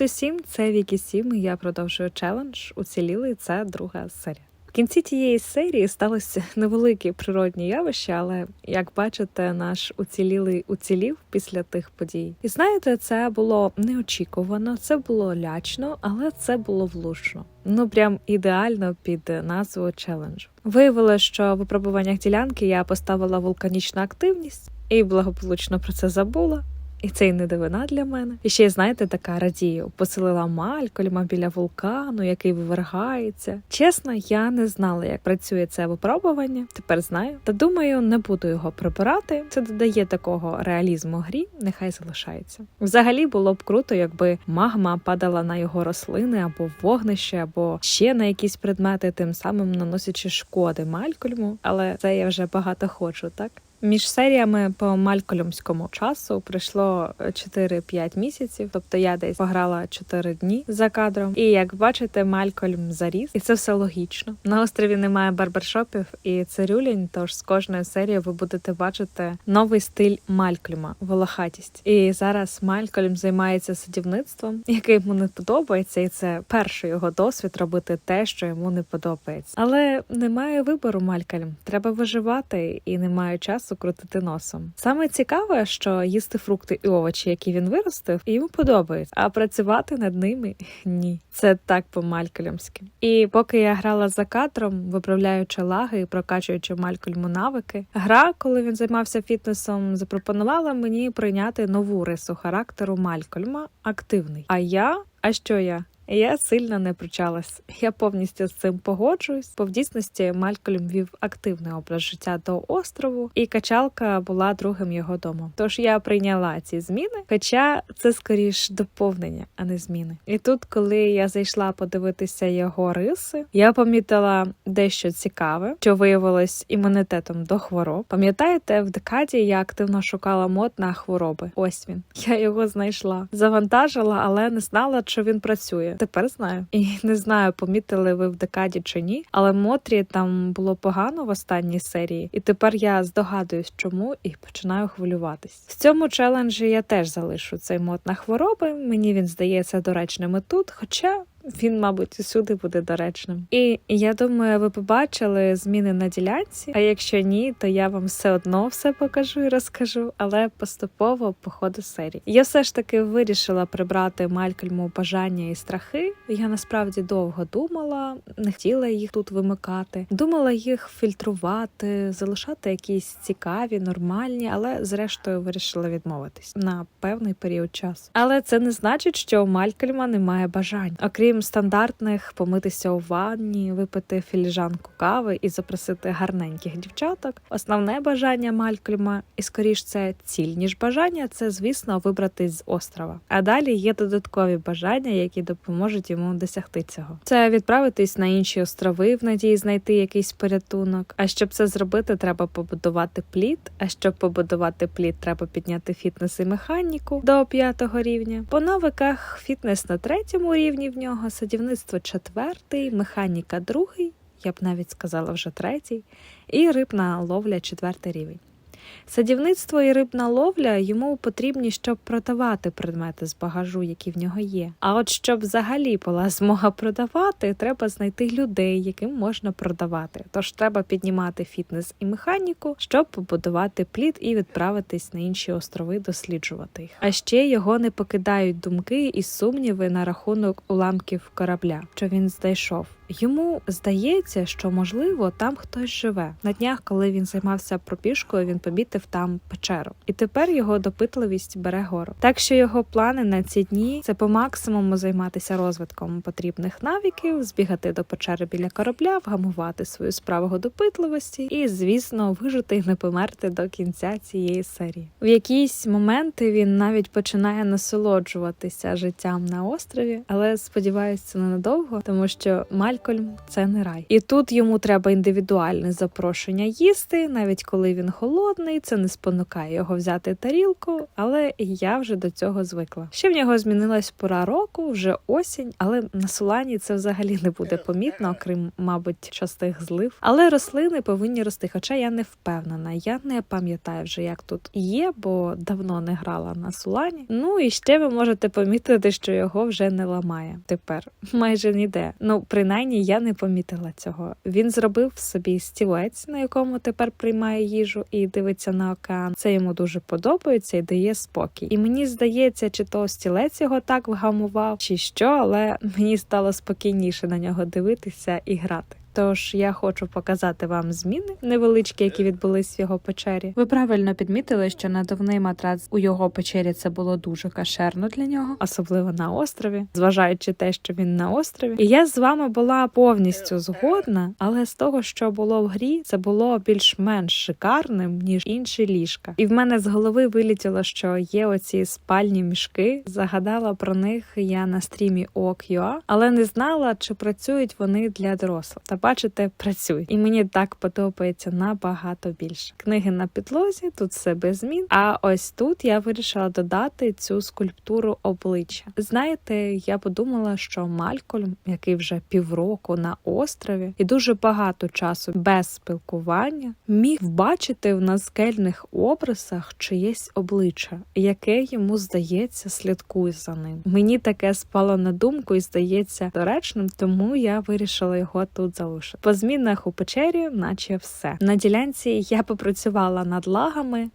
Привіт усім! Це Вікі Сім. Я продовжую челендж. Уціліли. Це друга серія. В кінці тієї серії сталося невелике природні явище, але як бачите, наш уцілілий уцілів після тих подій. І знаєте, це було неочікувано, це було лячно, але це було влучно. Ну прям ідеально під назву челенджу. Виявилося, що в випробуваннях ділянки я поставила вулканічну активність і благополучно про це забула. І це й не дивина для мене. І ще знаєте, така радію. Поселила Малькольма біля вулкану, який вивергається. Чесно, я не знала, як працює це випробування. Тепер знаю. Та думаю, не буду його прибирати. Це додає такого реалізму грі, нехай залишається. Взагалі було б круто, якби магма падала на його рослини або вогнище, або ще на якісь предмети, тим самим наносячи шкоди Малькольму. Але це я вже багато хочу, так? Між серіями по малькольмському часу пройшло 4-5 місяців, тобто я десь пограла 4 дні за кадром. І як бачите, Малькольм заріс, і це все логічно. На острові немає барбершопів і цирюлінь, тож з кожної серії ви будете бачити новий стиль Малькольма, волохатість. І зараз Малькольм займається садівництвом, яке йому не подобається, і це перший його досвід робити те, що йому не подобається. Але немає вибору Малькольм. Треба виживати і немає часу часу крутити носом. Саме цікаве, що їсти фрукти і овочі, які він виростив, йому подобається, а працювати над ними ні. Це так по-малькольмськи. І поки я грала за кадром, виправляючи лаги і прокачуючи малькольму навики, гра, коли він займався фітнесом, запропонувала мені прийняти нову рису характеру Малькольма активний. А я, а що я? Я сильно не пручалась. Я повністю з цим погоджуюсь, бо в дійсності Малькольм вів активний образ життя до острову, і качалка була другим його домом. Тож я прийняла ці зміни, хоча це скоріш доповнення, а не зміни. І тут, коли я зайшла подивитися його риси, я помітила дещо цікаве, що виявилось імунітетом до хвороб. Пам'ятаєте, в декаді я активно шукала мод на хвороби. Ось він. Я його знайшла, завантажила, але не знала, що він працює. Тепер знаю. І не знаю, помітили ви в декаді чи ні, але Мотрі там було погано в останній серії, і тепер я здогадуюсь, чому і починаю хвилюватись. В цьому челенджі я теж залишу цей мод на хвороби. Мені він здається доречним і тут, хоча. Він, мабуть, усюди буде доречним. І я думаю, ви побачили зміни на ділянці. А якщо ні, то я вам все одно все покажу і розкажу, але поступово по ходу серії. Я все ж таки вирішила прибрати Малькольму бажання і страхи. Я насправді довго думала, не хотіла їх тут вимикати. Думала їх фільтрувати, залишати якісь цікаві, нормальні, але зрештою вирішила відмовитись на певний період часу. Але це не значить, що у Малькольма немає бажань, окрім крім стандартних помитися у ванні, випити філіжанку кави і запросити гарненьких дівчаток. Основне бажання Малькольма, і скоріш це ціль ніж бажання, це звісно вибратись з острова. А далі є додаткові бажання, які допоможуть йому досягти цього. Це відправитись на інші острови в надії знайти якийсь порятунок. А щоб це зробити, треба побудувати плід. А щоб побудувати плід, треба підняти фітнес і механіку до п'ятого рівня. По навиках фітнес на третьому рівні в нього садівництво четвертий, механіка другий, я б навіть сказала вже третій, і рибна ловля четвертий рівень. Садівництво і рибна ловля йому потрібні, щоб продавати предмети з багажу, які в нього є. А от щоб взагалі була змога продавати, треба знайти людей, яким можна продавати. Тож треба піднімати фітнес і механіку, щоб побудувати плід і відправитись на інші острови досліджувати їх. А ще його не покидають думки і сумніви на рахунок уламків корабля, що він знайшов. Йому здається, що можливо там хтось живе. На днях, коли він займався пробіжкою, він помітив там печеру, і тепер його допитливість бере гору. Так що його плани на ці дні це по максимуму займатися розвитком потрібних навиків, збігати до печери біля корабля, вгамувати свою справу допитливості і, звісно, вижити і не померти до кінця цієї серії. В якісь моменти він навіть починає насолоджуватися життям на острові, але сподіваюся, це ненадовго, тому що Малькольм це не рай. І тут йому треба індивідуальне запрошення їсти, навіть коли він холодний. Голодний, це не спонукає його взяти тарілку, але я вже до цього звикла. Ще в нього змінилась пора року, вже осінь, але на Сулані це взагалі не буде помітно, окрім, мабуть, частих злив. Але рослини повинні рости. Хоча я не впевнена, я не пам'ятаю вже, як тут є, бо давно не грала на Сулані. Ну і ще ви можете помітити, що його вже не ламає тепер. Майже ніде. Ну, принаймні, я не помітила цього. Він зробив собі стілець, на якому тепер приймає їжу і дивиться на океан. Це йому дуже подобається і дає спокій. І мені здається, чи то стілець його так вгамував, чи що, але мені стало спокійніше на нього дивитися і грати. Тож я хочу показати вам зміни невеличкі, які відбулись в його печері. Ви правильно підмітили, що надувний матрац у його печері це було дуже кашерно для нього, особливо на острові, зважаючи те, що він на острові. І я з вами була повністю згодна, але з того, що було в грі, це було більш-менш шикарним ніж інші ліжка. І в мене з голови вилітіло, що є оці спальні мішки. Загадала про них я на стрімі OQ.ua, але не знала, чи працюють вони для дорослих. Та бачите, працюють. І мені так подобається набагато більше. Книги на підлозі, тут все без змін. А ось тут я вирішила додати цю скульптуру обличчя. Знаєте, я подумала, що Малькольм, який вже півроку на острові, і дуже багато часу без спілкування, міг бачити в наскельних образах чиєсь обличчя, яке йому здається слідкує за ним. Мені таке спало на думку і здається доречним, тому я вирішила його тут залишити. По змінах у печері, наче все. На ділянці я попрацювала над лагами.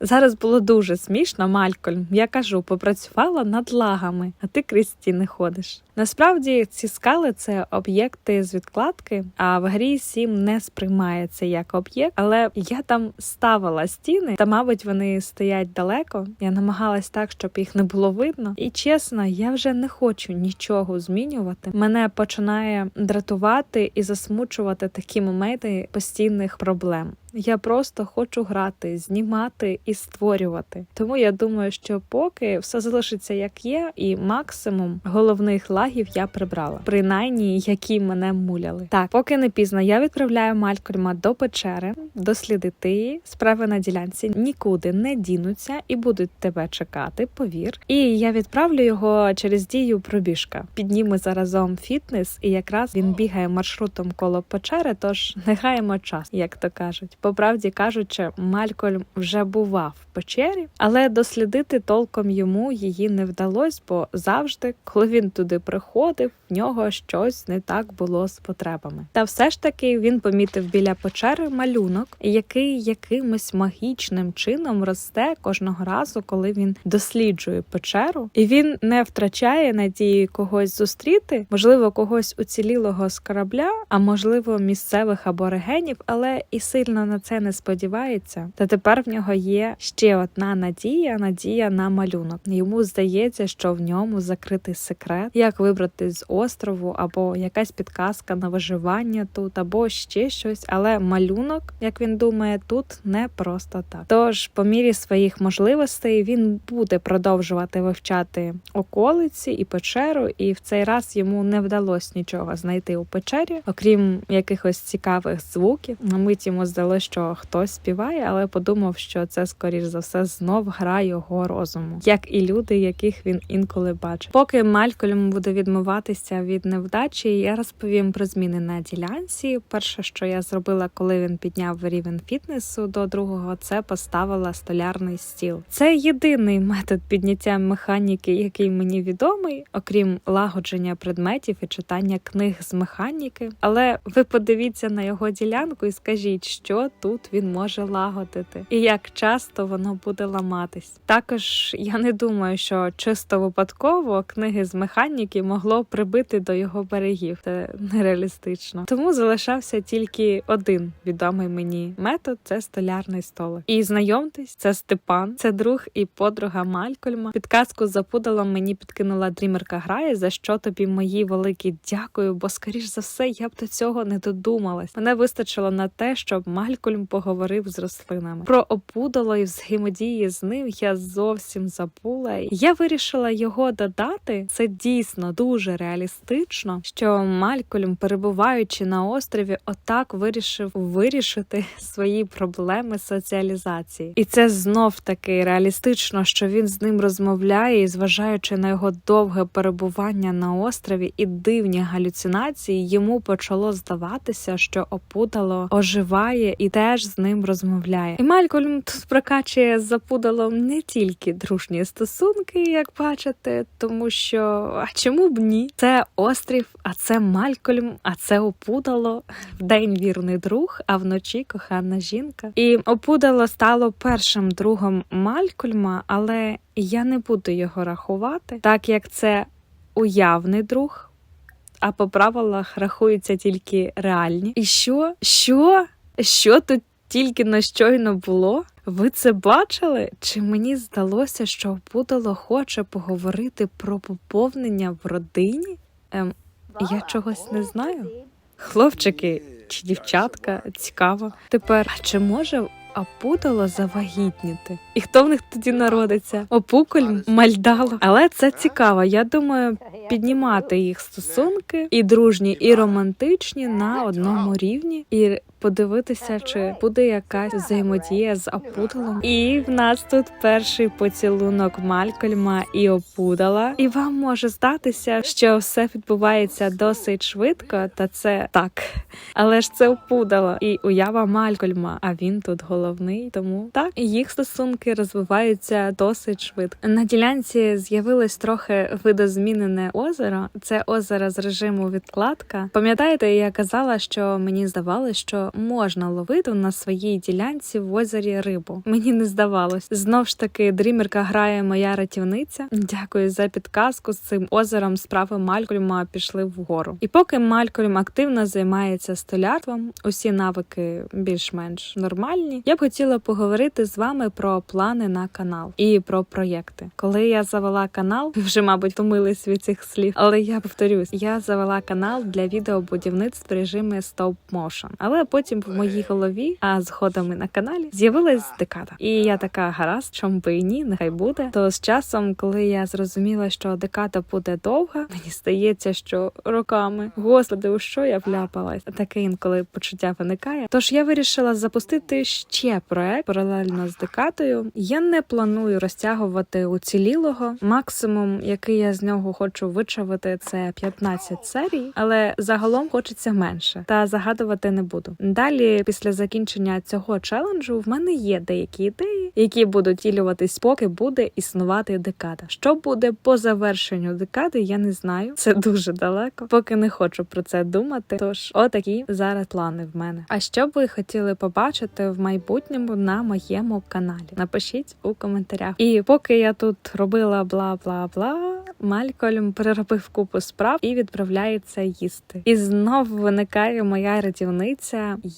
Зараз було дуже смішно, Малькольм. Я кажу, попрацювала над лагами, а ти крізь стіни ходиш. Насправді ці скали це об'єкти з відкладки, а в грі Сім не сприймається як об'єкт, але я там ставила стіни, та, мабуть, вони стоять далеко. Я намагалась так, щоб їх не було видно. І чесно, я вже не хочу нічого змінювати. Мене починає дратувати і засмучувати такі моменти постійних проблем. Я просто хочу грати, знімати і створювати. Тому я думаю, що поки все залишиться як є, і максимум головних лагів я прибрала, принаймні які мене муляли. Так, поки не пізно, я відправляю Малькольма до печери, дослідити її. Справи на ділянці нікуди не дінуться і будуть тебе чекати. Повір. І я відправлю його через дію пробіжка. Підніме заразом фітнес, і якраз він бігає маршрутом коло печери. Тож не гаємо час, як то кажуть. По правді кажучи, Малькольм вже бував в печері, але дослідити толком йому її не вдалося, бо завжди, коли він туди приходив, в нього щось не так було з потребами. Та все ж таки він помітив біля печери малюнок, який якимось магічним чином росте кожного разу, коли він досліджує печеру, і він не втрачає надії когось зустріти, можливо, когось уцілілого з корабля, а можливо, місцевих аборигенів, але і сильно на це не сподівається. Та тепер в нього є ще одна надія надія на малюнок. Йому здається, що в ньому закритий секрет, як вибрати з острову, або якась підказка на виживання тут, або ще щось. Але малюнок, як він думає, тут не просто так. Тож, по мірі своїх можливостей, він буде продовжувати вивчати околиці і печеру, і в цей раз йому не вдалося нічого знайти у печері, окрім якихось цікавих звуків. На мить йому здалося, що хтось співає, але подумав, що це скоріш за все знов гра його розуму, як і люди, яких він інколи бачить. Поки Малькольм буде відмиватися від невдачі, я розповім про зміни на ділянці. Перше, що я зробила, коли він підняв рівень фітнесу до другого, це поставила столярний стіл. Це єдиний метод підняття механіки, який мені відомий, окрім лагодження предметів і читання книг з механіки. Але ви подивіться на його ділянку і скажіть, що тут він може лагодити, і як часто воно буде ламатись. Також я не думаю, що чисто випадково книги з механіки могло прибити до його берегів. Це нереалістично. Тому залишався тільки один відомий мені метод це столярний столик. І знайомтесь, це Степан, це друг і подруга Малькольма. Підказку за пудалом мені підкинула дрімерка грає, за що тобі мої великі дякую, бо скоріш за все я б до цього не додумалась. Мене вистачило на те, щоб Малькольм поговорив з рослинами. Про опудало і взаємодії з ним я зовсім забула. Я вирішила його додати. Це дійсно дуже реалістично, що Малькольм, перебуваючи на острові, отак вирішив вирішити свої проблеми соціалізації, і це знов таки реалістично, що він з ним розмовляє, і зважаючи на його довге перебування на острові і дивні галюцинації, йому почало здаватися, що опудало оживає і теж з ним розмовляє. І Малькольм тут прокачує запудалом не тільки дружні стосунки, як бачите, тому що а чому б ні? Це острів, а це Малькольм, а це опудало. Вдень вірний друг, а вночі кохана жінка. І опудало стало першим другом Малькольма, але я не буду його рахувати, так як це уявний друг. А по правилах рахуються тільки реальні. І що? Що? Що тут тільки на щойно було? Ви це бачили? Чи мені здалося, що Пудало хоче поговорити про поповнення в родині? Ем, я чогось не знаю. Хлопчики чи дівчатка, цікаво. Тепер, а чи може Апудало завагітніти? І хто в них тоді народиться? Опуколь, мальдало. Але це цікаво. Я думаю, піднімати їх стосунки і дружні, і романтичні на одному рівні, і подивитися, чи буде якась взаємодія з Апудалом. І в нас тут перший поцілунок Малькольма і Опудала. І вам може здатися, що все відбувається досить швидко, та це так. Але ж це Опудало і уява Малькольма. А він тут головний. Тому так їх стосунки розвиваються досить швидко. На ділянці з'явилось трохи видозмінене озеро. Це озеро з режиму відкладка. Пам'ятаєте, я казала, що мені здавалося, що можна ловити на своїй ділянці в озері рибу. Мені не здавалось. Знов ж таки, дрімерка грає моя рятівниця. Дякую за підказку з цим озером. Справи Малькольма пішли вгору. І поки Малькольм активно займається столярством, усі навики більш-менш нормальні. Я б хотіла поговорити з вами про плани на канал і про проєкти. Коли я завела канал, вже мабуть втомились від цих слів, але я повторюсь, я завела канал для відеобудівництв в режимі стоп motion. Але потім в моїй голові, а згодом і на каналі, з'явилась декада. І я така гаразд, чому би і ні, нехай буде. То з часом, коли я зрозуміла, що декада буде довга, мені здається, що роками господи, у що я вляпалась? Таке інколи почуття виникає. Тож я вирішила запустити ще проект паралельно з декатою. Я не планую розтягувати уцілілого. Максимум, який я з нього хочу вичавити, це 15 серій, але загалом хочеться менше та загадувати не буду. Далі, після закінчення цього челенджу, в мене є деякі ідеї, які будуть втілюватись, поки буде існувати декада. Що буде по завершенню декади, я не знаю. Це дуже далеко, поки не хочу про це думати. Тож, отакі зараз плани в мене. А що ви хотіли побачити в майбутньому на моєму каналі? Напишіть у коментарях. І поки я тут робила бла бла бла. Малькольм переробив купу справ і відправляється їсти. І знов виникає моя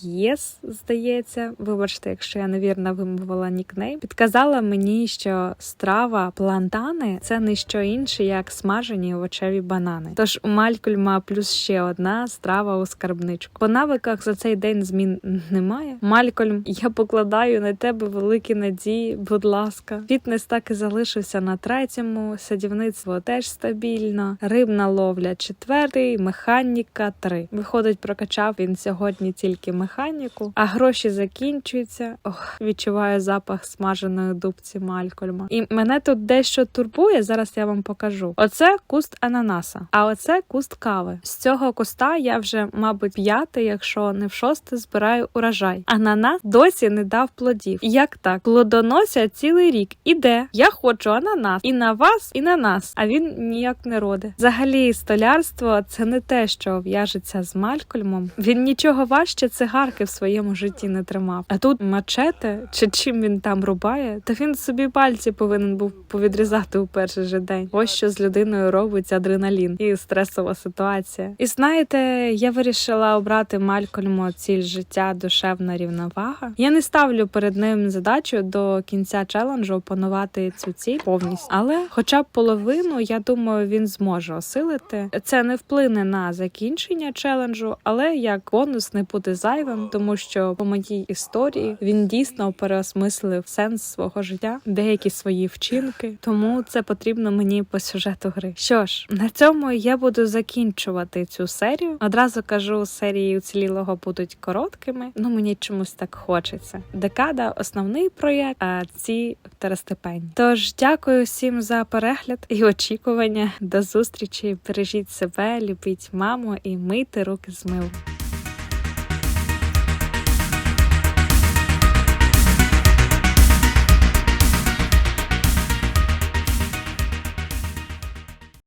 Єс, здається. Вибачте, якщо я невірно вимовила нікнейм. Підказала мені, що страва плантани це не що інше, як смажені овочеві банани. Тож у Малькольма плюс ще одна страва у скарбничку. По навиках за цей день змін немає. Малькольм, я покладаю на тебе великі надії. Будь ласка, фітнес так і залишився на третьому. Садівництво теж стабільно. Рибна ловля четвертий, механіка три. Виходить, прокачав він сьогодні тільки механіку, а гроші закінчуються. Ох, відчуваю запах смаженої дубці Малькольма. І мене тут дещо турбує. Зараз я вам покажу. Оце куст ананаса, а оце куст кави. З цього куста я вже, мабуть, п'яте, якщо не в шосте, збираю урожай. Ананас досі не дав плодів. Як так? Плодоносять цілий рік. Іде. Я хочу ананас і на вас, і на нас. А він ніяк не роде. Взагалі, столярство це не те, що в'яжеться з Малькольмом. Він нічого важче цигарки в своєму житті не тримав. А тут мачете, чи чим він там рубає, то він собі пальці повинен був повідрізати у перший же день. Ось що з людиною робить адреналін і стресова ситуація. І знаєте, я вирішила обрати Малькольму ціль життя, душевна рівновага. Я не ставлю перед ним задачу до кінця челенджу опанувати цю ціль повністю, але хоча б половину я думаю, він зможе осилити. Це не вплине на закінчення челенджу, але як бонус не буде зайвим, тому що по моїй історії він дійсно переосмислив сенс свого життя, деякі свої вчинки. Тому це потрібно мені по сюжету гри. Що ж, на цьому я буду закінчувати цю серію. Одразу кажу, серії уцілілого будуть короткими. Ну мені чомусь так хочеться. Декада основний проєкт, а ці второстепенні. Тож дякую всім за перегляд і очікування. До зустрічі. Бережіть себе, любіть маму і мийте руки з милом.